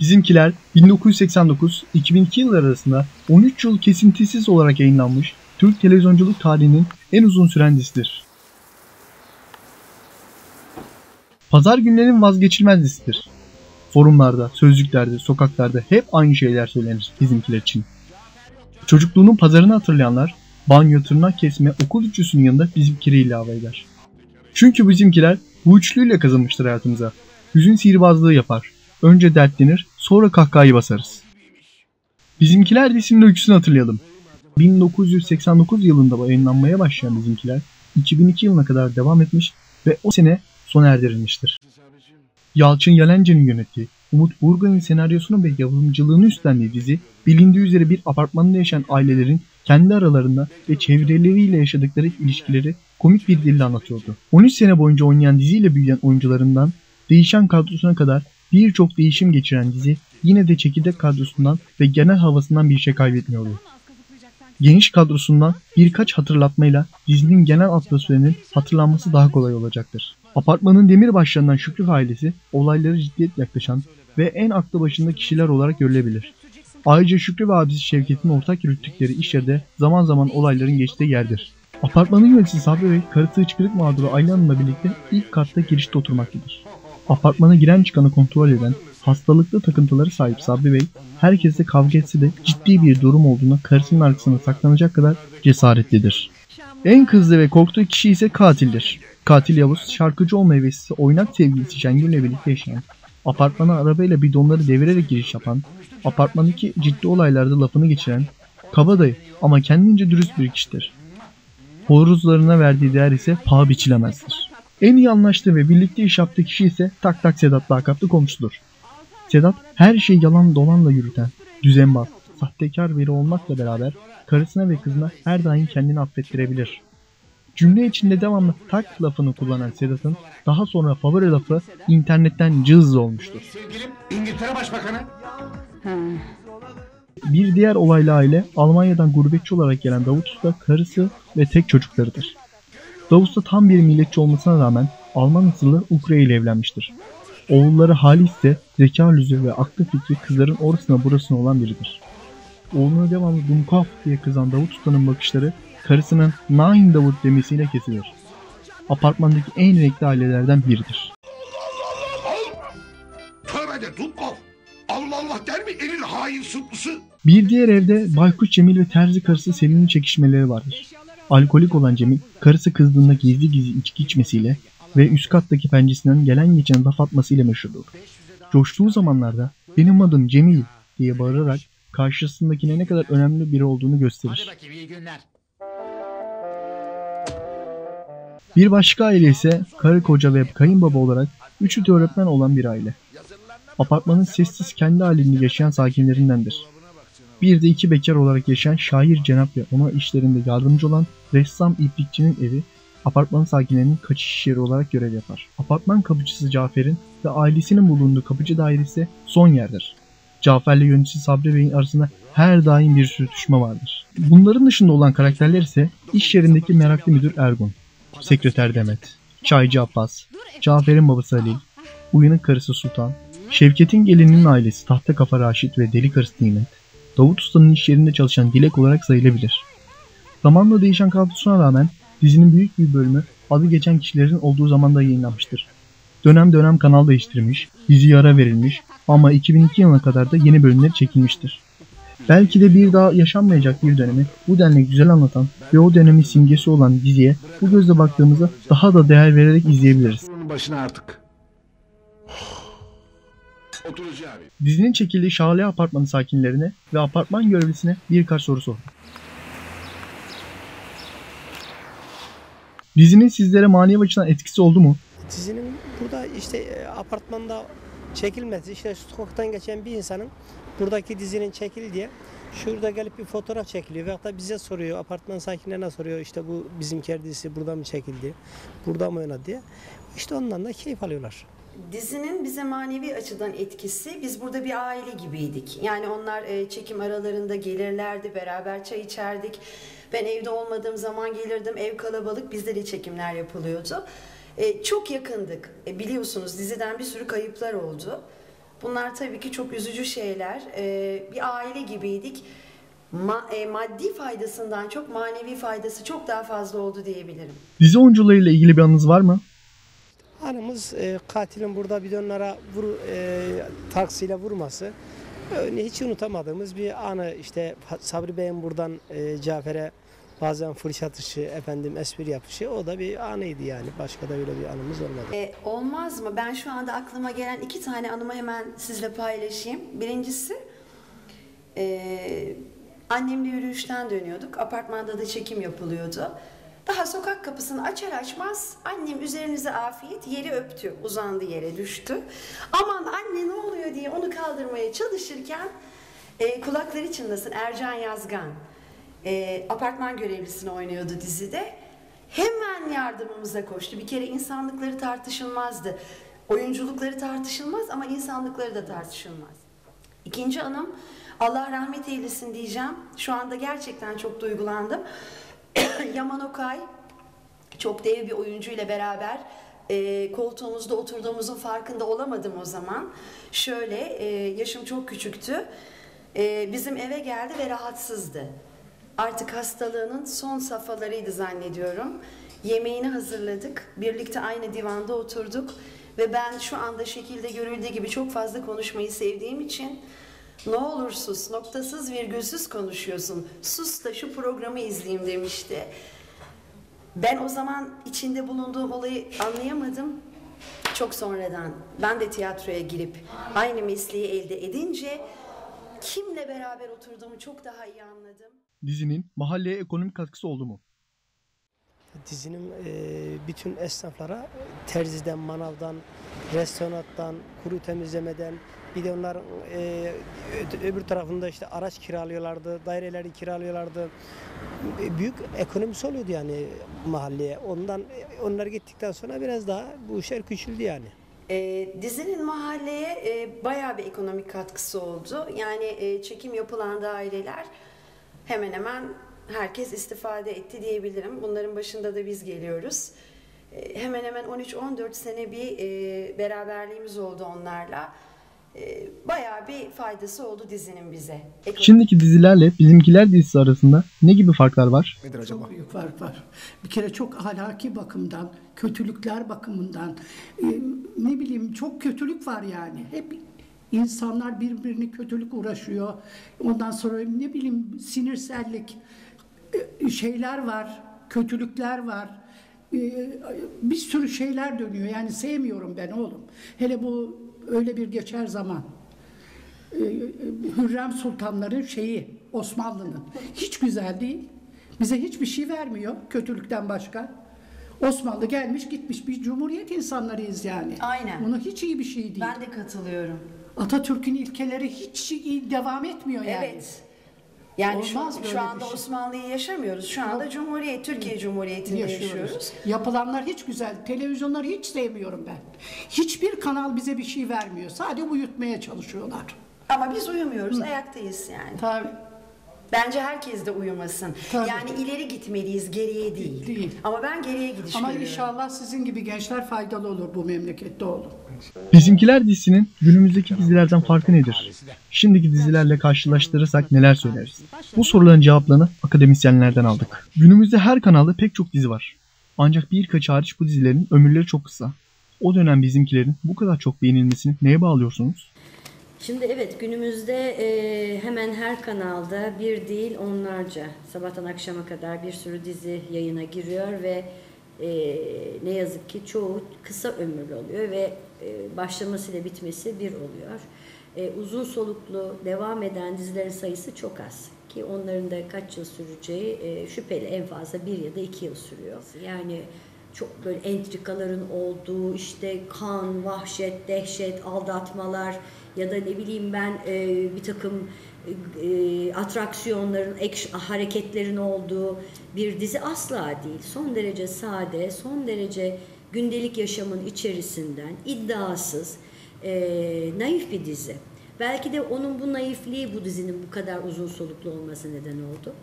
Bizimkiler 1989-2002 yılları arasında 13 yıl kesintisiz olarak yayınlanmış Türk televizyonculuk tarihinin en uzun süren dizisidir. Pazar günlerin vazgeçilmez dizisidir. Forumlarda, sözlüklerde, sokaklarda hep aynı şeyler söylenir bizimkiler için. Çocukluğunun pazarını hatırlayanlar banyo, tırnak kesme, okul üçlüsünün yanında bizimkileri ilave eder. Çünkü bizimkiler bu üçlüyle kazanmıştır hayatımıza. Hüzün sihirbazlığı yapar. Önce dertlenir, sonra kahkahayı basarız. Bizimkiler dizisinin öyküsünü hatırlayalım. 1989 yılında yayınlanmaya başlayan Bizimkiler 2002 yılına kadar devam etmiş ve o sene sona erdirilmiştir. Yalçın Yalence'nin yönettiği, Umut Burgan'ın senaryosunu ve yapımcılığını üstlendiği dizi, bilindiği üzere bir apartmanda yaşayan ailelerin kendi aralarında ve çevreleriyle yaşadıkları ilişkileri komik bir dille anlatıyordu. 13 sene boyunca oynayan diziyle büyüyen oyuncularından değişen kadrosuna kadar birçok değişim geçiren dizi yine de çekirdek kadrosundan ve genel havasından bir şey kaybetmiyordu. Geniş kadrosundan birkaç hatırlatmayla dizinin genel atmosferinin hatırlanması daha kolay olacaktır. Apartmanın demir başlarından Şükrü ailesi olaylara ciddiyet yaklaşan ve en aklı başında kişiler olarak görülebilir. Ayrıca Şükrü ve abisi Şevket'in ortak yürüttükleri iş yerde zaman zaman olayların geçtiği yerdir. Apartmanın yöneticisi Sabri Bey, karısı hıçkırık mağduru Ayla Hanım'la birlikte ilk katta girişte oturmaktadır. Apartmana giren çıkanı kontrol eden, hastalıklı takıntıları sahip Sabri Bey, herkesle kavga etse de ciddi bir durum olduğuna karısının arkasına saklanacak kadar cesaretlidir. En kızdı ve korktuğu kişi ise katildir. Katil Yavuz, şarkıcı olma hevesli oynak sevgilisi Şengül'le birlikte yaşayan, apartmana arabayla bidonları devirerek giriş yapan, apartmandaki ciddi olaylarda lafını geçiren, kabadayı ama kendince dürüst bir kişidir. Horuzlarına verdiği değer ise paha biçilemezdir. En iyi anlaştığı ve birlikte iş yaptığı kişi ise Tak Tak Sedat lakaplı komşudur. Sedat her şeyi yalan dolanla yürüten, düzenbaz, sahtekar biri olmakla beraber karısına ve kızına her daim kendini affettirebilir. Cümle içinde devamlı tak lafını kullanan Sedat'ın daha sonra favori lafı internetten cız olmuştur. Sevgilim İngiltere Başbakanı. Bir diğer olaylı aile Almanya'dan gurbetçi olarak gelen Davut Usta karısı ve tek çocuklarıdır. Davut Usta tam bir milletçi olmasına rağmen Alman asıllı Ukrayna ile evlenmiştir. Oğulları Halis ise zeka lüzü ve aklı fikri kızların orasına burasına olan biridir. Oğluna devamlı Dumkov diye kızan Davut Usta'nın bakışları karısının Nein Davut demesiyle kesilir. Apartmandaki en renkli ailelerden biridir. Tövbe de Dubkov. Allah Allah der mi elin hain sütlusu? Bir diğer evde Baykuş Cemil ve terzi karısı Selin'in çekişmeleri vardır. Alkolik olan Cemil, karısı kızdığında gizli gizli içki içmesiyle ve üst kattaki penceresinden gelen geçen laf atmasıyla meşhurdur. Coştuğu zamanlarda benim adım Cemil diye bağırarak karşısındakine ne kadar önemli biri olduğunu gösterir. Bir başka aile ise karı koca ve kayınbaba olarak üçü de öğretmen olan bir aile. Apartmanın sessiz kendi halinde yaşayan sakinlerindendir. Bir de iki bekar olarak yaşayan şair Cenap ve ona işlerinde yardımcı olan ressam İplikçi'nin evi apartman sakinlerinin kaçış yeri olarak görev yapar. Apartman kapıcısı Cafer'in ve ailesinin bulunduğu kapıcı dairesi son yerdir. Cafer'le yöneticisi Sabri Bey'in arasında her daim bir sürtüşme vardır. Bunların dışında olan karakterler ise iş yerindeki meraklı müdür Ergun, sekreter Demet, çaycı Abbas, Cafer'in babası Halil, uyanık karısı Sultan, Şevket'in gelininin ailesi Tahta Kafa Raşit ve deli karısı Nimet, Davut Usta'nın iş yerinde çalışan Dilek olarak sayılabilir. Zamanla değişen kadrosuna rağmen dizinin büyük bir bölümü adı geçen kişilerin olduğu zamanda yayınlanmıştır. Dönem dönem kanal değiştirmiş, diziye ara verilmiş ama 2002 yılına kadar da yeni bölümler çekilmiştir. Belki de bir daha yaşanmayacak bir dönemi bu denli güzel anlatan ve o dönemin simgesi olan diziye bu gözle baktığımızda daha da değer vererek izleyebiliriz. Başına artık. Oturacağım. Dizinin çekildiği Şahane Apartmanı sakinlerine ve apartman görevlisine birkaç soru sor. Dizinin sizlere manevi açıdan etkisi oldu mu? Dizinin burada işte e, apartmanda çekilmesi, işte sokaktan geçen bir insanın buradaki dizinin çekil diye şurada gelip bir fotoğraf çekiliyor ve hatta bize soruyor, apartman sakinlerine soruyor işte bu bizimki dizisi burada mı çekildi, burada mı oynadı diye. İşte ondan da keyif alıyorlar. Dizinin bize manevi açıdan etkisi biz burada bir aile gibiydik. Yani onlar e, çekim aralarında gelirlerdi, beraber çay içerdik. Ben evde olmadığım zaman gelirdim, ev kalabalık, bizde de çekimler yapılıyordu. E, çok yakındık. E, biliyorsunuz diziden bir sürü kayıplar oldu. Bunlar tabii ki çok üzücü şeyler. Ee, bir aile gibiydik. Ma- e, maddi faydasından çok manevi faydası çok daha fazla oldu diyebilirim. Dizi oyuncularıyla ilgili bir anınız var mı? Hanımız e, katilin burada bidonlara vur, e, taksiyle vurması öyle hiç unutamadığımız bir anı. İşte Sabri Bey'in buradan e, Cafer'e bazen fırça atışı, efendim espri yapışı o da bir anıydı yani. Başka da öyle bir anımız olmadı. Ee, olmaz mı? Ben şu anda aklıma gelen iki tane anımı hemen sizle paylaşayım. Birincisi e, annemle yürüyüşten dönüyorduk. Apartmanda da çekim yapılıyordu. Daha sokak kapısını açar açmaz annem üzerinize afiyet yeri öptü. Uzandı yere düştü. Aman anne ne oluyor diye onu kaldırmaya çalışırken e, kulakları çınlasın Ercan Yazgan. E, apartman görevlisini oynuyordu dizide. Hemen yardımımıza koştu. Bir kere insanlıkları tartışılmazdı. Oyunculukları tartışılmaz ama insanlıkları da tartışılmaz. İkinci anım Allah rahmet eylesin diyeceğim. Şu anda gerçekten çok duygulandım. Yaman Okay çok dev bir oyuncu ile beraber e, koltuğumuzda oturduğumuzun farkında olamadım o zaman. Şöyle e, yaşım çok küçüktü. E, bizim eve geldi ve rahatsızdı. Artık hastalığının son safhalarıydı zannediyorum. Yemeğini hazırladık. Birlikte aynı divanda oturduk. Ve ben şu anda şekilde görüldüğü gibi çok fazla konuşmayı sevdiğim için ne olur sus, noktasız virgülsüz konuşuyorsun. Sus da şu programı izleyeyim demişti. Ben o zaman içinde bulunduğum olayı anlayamadım. Çok sonradan ben de tiyatroya girip aynı mesleği elde edince kimle beraber oturduğumu çok daha iyi anladım. Dizinin mahalleye ekonomik katkısı oldu mu? Dizinin e, bütün esnaflara terziden, manavdan, restorandan, kuru temizlemeden bir de onlar e, öbür tarafında işte araç kiralıyorlardı, daireleri kiralıyorlardı. E, Büyük ekonomisi oluyordu yani mahalleye. Ondan onlar gittikten sonra biraz daha bu işler küçüldü yani. E, dizinin mahalleye e, bayağı bir ekonomik katkısı oldu. Yani e, çekim yapılan daireler hemen hemen herkes istifade etti diyebilirim. Bunların başında da biz geliyoruz. E, hemen hemen 13-14 sene bir e, beraberliğimiz oldu onlarla. E, bayağı bir faydası oldu dizinin bize. Ekonomik- Şimdiki dizilerle bizimkiler dizisi arasında ne gibi farklar var? Nedir acaba? Çok büyük fark var. Bir kere çok ahlaki bakımdan, kötülükler bakımından, e, ne bileyim çok kötülük var yani. Hep insanlar birbirini kötülük uğraşıyor. Ondan sonra ne bileyim sinirsellik, e, şeyler var, kötülükler var. E, Bir sürü şeyler dönüyor. Yani sevmiyorum ben oğlum. Hele bu öyle bir geçer zaman. Ee, Hürrem Sultanların şeyi Osmanlı'nın hiç güzel değil. Bize hiçbir şey vermiyor kötülükten başka. Osmanlı gelmiş gitmiş bir cumhuriyet insanlarıyız yani. Aynen. Bunu hiç iyi bir şey değil. Ben de katılıyorum. Atatürk'ün ilkeleri hiç iyi devam etmiyor yani. Evet. Yani şu, Olmaz şu bir anda şey. Osmanlı'yı yaşamıyoruz. Şu anda Cumhuriyet, Türkiye Cumhuriyeti'nde yaşıyoruz. Yapılanlar hiç güzel. Televizyonları hiç sevmiyorum ben. Hiçbir kanal bize bir şey vermiyor. Sadece uyutmaya çalışıyorlar. Ama biz uyumuyoruz, ayaktayız yani. Tabii. Bence herkes de uyumasın. Tabii. Yani ileri gitmeliyiz, geriye değil. Değil. Ama ben geriye gidiş Ama görüyorum. inşallah sizin gibi gençler faydalı olur bu memlekette oğlum. Bizimkiler dizisinin günümüzdeki dizilerden farkı nedir? Şimdiki dizilerle karşılaştırırsak neler söyleriz? Bu soruların cevaplarını akademisyenlerden aldık. Günümüzde her kanalda pek çok dizi var. Ancak birkaç hariç bu dizilerin ömürleri çok kısa. O dönem bizimkilerin bu kadar çok beğenilmesini neye bağlıyorsunuz? Şimdi evet günümüzde e, hemen her kanalda bir değil onlarca sabahtan akşama kadar bir sürü dizi yayına giriyor ve e, ne yazık ki çoğu kısa ömürlü oluyor ve e, başlamasıyla bitmesi bir oluyor. E, uzun soluklu devam eden dizilerin sayısı çok az ki onların da kaç yıl süreceği e, şüpheli en fazla bir ya da iki yıl sürüyor. Yani çok böyle entrikaların olduğu işte kan, vahşet, dehşet, aldatmalar ya da ne bileyim ben e, bir takım e, atraksiyonların, action, hareketlerin olduğu bir dizi asla değil. Son derece sade, son derece gündelik yaşamın içerisinden iddiasız, e, naif bir dizi. Belki de onun bu naifliği bu dizinin bu kadar uzun soluklu olması neden oldu.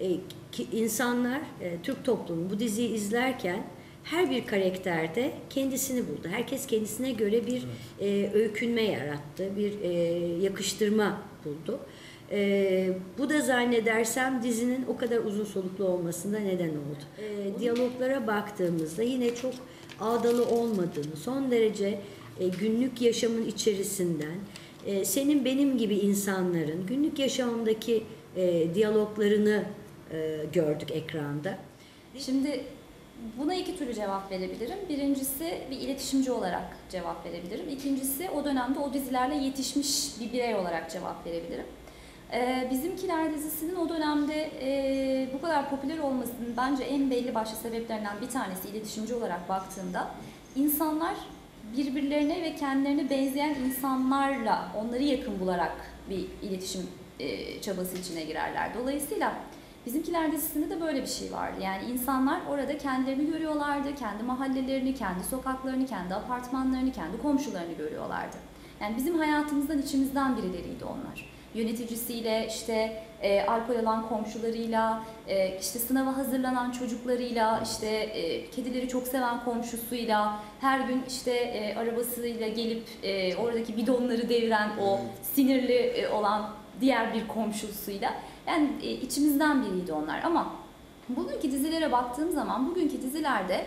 E, ki insanlar, e, Türk toplumu bu diziyi izlerken her bir karakterde kendisini buldu. Herkes kendisine göre bir e, öykünme yarattı, bir e, yakıştırma buldu. E, bu da zannedersem dizinin o kadar uzun soluklu olmasında neden oldu. E, diyaloglara baktığımızda yine çok ağdalı olmadığını, son derece e, günlük yaşamın içerisinden, e, senin benim gibi insanların günlük yaşamındaki e, diyaloglarını e, gördük ekranda. Şimdi buna iki türlü cevap verebilirim. Birincisi bir iletişimci olarak cevap verebilirim. İkincisi o dönemde o dizilerle yetişmiş bir birey olarak cevap verebilirim. Ee, Bizimkiler dizisinin o dönemde e, bu kadar popüler olmasının bence en belli başlı sebeplerinden bir tanesi iletişimci olarak baktığımda insanlar birbirlerine ve kendilerine benzeyen insanlarla onları yakın bularak bir iletişim e, çabası içine girerler. Dolayısıyla Bizimkiler dizisinde de böyle bir şey vardı. Yani insanlar orada kendilerini görüyorlardı, kendi mahallelerini, kendi sokaklarını, kendi apartmanlarını, kendi komşularını görüyorlardı. Yani bizim hayatımızdan içimizden birileriydi onlar. Yöneticisiyle, işte e, alkol alan komşularıyla, e, işte sınava hazırlanan çocuklarıyla, işte e, kedileri çok seven komşusuyla, her gün işte e, arabasıyla gelip e, oradaki bidonları deviren o sinirli e, olan diğer bir komşusuyla. Yani e, içimizden biriydi onlar ama bugünkü dizilere baktığım zaman bugünkü dizilerde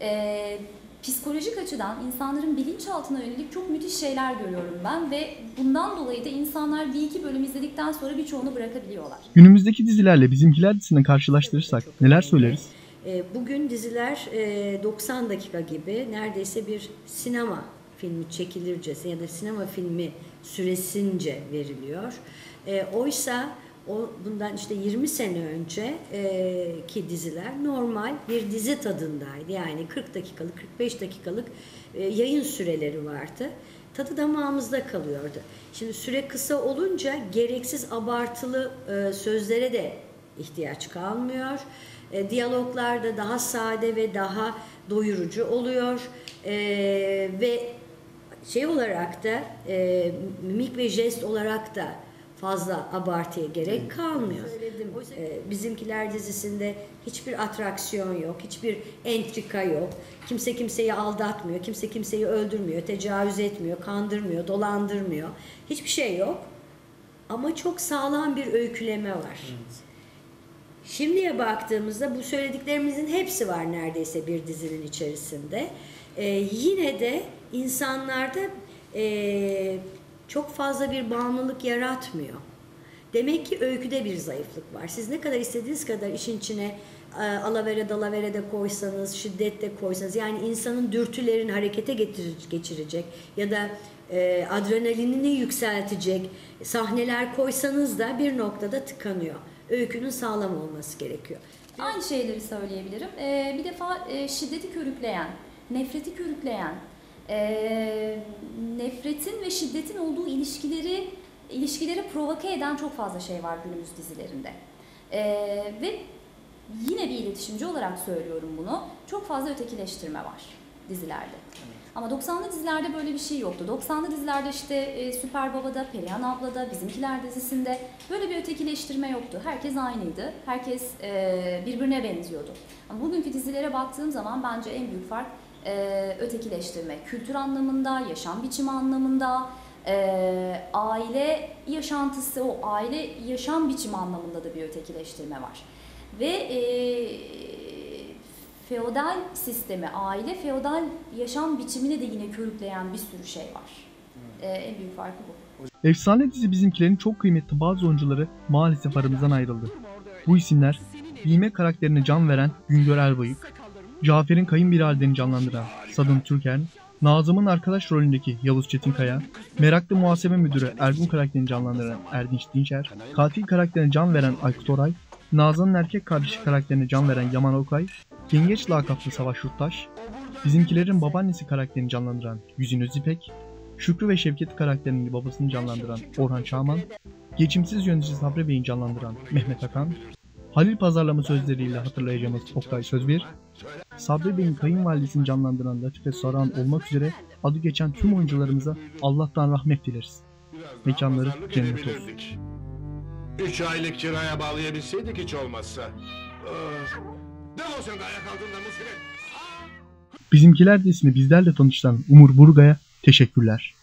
e, psikolojik açıdan insanların bilinçaltına yönelik çok müthiş şeyler görüyorum ben ve bundan dolayı da insanlar bir iki bölüm izledikten sonra birçoğunu bırakabiliyorlar. Günümüzdeki dizilerle bizimkiler dizisini karşılaştırırsak neler söyleriz? E, Bugün diziler e, 90 dakika gibi neredeyse bir sinema filmi çekilircesine ya da sinema filmi süresince veriliyor. E, Oysa o bundan işte 20 sene önce e, ki diziler normal bir dizi tadındaydı. Yani 40 dakikalık, 45 dakikalık e, yayın süreleri vardı. Tadı damağımızda kalıyordu. Şimdi süre kısa olunca gereksiz abartılı e, sözlere de ihtiyaç kalmıyor. E, diyaloglar da daha sade ve daha doyurucu oluyor. E, ve şey olarak da e, mimik ve jest olarak da fazla abartıya gerek kalmıyor. E, bizimkiler dizisinde hiçbir atraksiyon yok, hiçbir entrika yok. Kimse kimseyi aldatmıyor, kimse kimseyi öldürmüyor, tecavüz etmiyor, kandırmıyor, dolandırmıyor. Hiçbir şey yok. Ama çok sağlam bir öyküleme var. Şimdiye baktığımızda bu söylediklerimizin hepsi var neredeyse bir dizinin içerisinde. Ee, yine de insanlarda e, çok fazla bir bağımlılık yaratmıyor. Demek ki öyküde bir zayıflık var. Siz ne kadar istediğiniz kadar işin içine e, alavere dalavere de koysanız, şiddet de koysanız yani insanın dürtülerini harekete geçirecek ya da e, adrenalinini yükseltecek sahneler koysanız da bir noktada tıkanıyor. Öykünün sağlam olması gerekiyor. Aynı şeyleri söyleyebilirim. Ee, bir defa e, şiddeti körükleyen, nefreti körükleyen, e, nefretin ve şiddetin olduğu ilişkileri ilişkileri provoke eden çok fazla şey var günümüz dizilerinde. Ee, ve yine bir iletişimci olarak söylüyorum bunu. Çok fazla ötekileştirme var dizilerde. Ama 90'lı dizilerde böyle bir şey yoktu. 90'lı dizilerde işte e, Süper Baba'da, Perihan Abla'da, Bizimkiler dizisinde böyle bir ötekileştirme yoktu. Herkes aynıydı. Herkes e, birbirine benziyordu. Ama bugünkü dizilere baktığım zaman bence en büyük fark e, ötekileştirme. Kültür anlamında, yaşam biçimi anlamında, e, aile yaşantısı, o aile yaşam biçimi anlamında da bir ötekileştirme var. Ve e, feodal sistemi, aile feodal yaşam biçimini de yine körükleyen bir sürü şey var. E, en büyük farkı bu. Efsane dizi bizimkilerin çok kıymetli bazı oyuncuları maalesef aramızdan ayrıldı. Bu isimler Bime karakterine can veren Güngör Erbayık, Cafer'in kayınbiraderini canlandıran Sadun Türkern, Nazım'ın arkadaş rolündeki Yavuz Çetinkaya, meraklı muhasebe müdürü Ergun karakterini canlandıran Erdinç Dinçer, katil karakterine can veren Aykut Oray, Nazan'ın erkek kardeşi karakterine can veren Yaman Okay, Yengeç lakaplı Savaş Yurttaş, bizimkilerin babaannesi karakterini canlandıran Yüzün Özipek, Şükrü ve Şevket karakterinin babasını canlandıran Orhan Çağman, geçimsiz yönetici Sabri Bey'in canlandıran Mehmet Akan, Halil pazarlama sözleriyle hatırlayacağımız Oktay Sözbir, Sabri Bey'in kayınvalidesini canlandıran Latife Saran olmak üzere adı geçen tüm oyuncularımıza Allah'tan rahmet dileriz. Mekanları cennet olsun. Üç aylık kiraya bağlayabilseydik hiç olmazsa. Defol sen de ayak altında Musibet. Bizimkiler dizisini bizlerle tanıştıran Umur Burga'ya teşekkürler.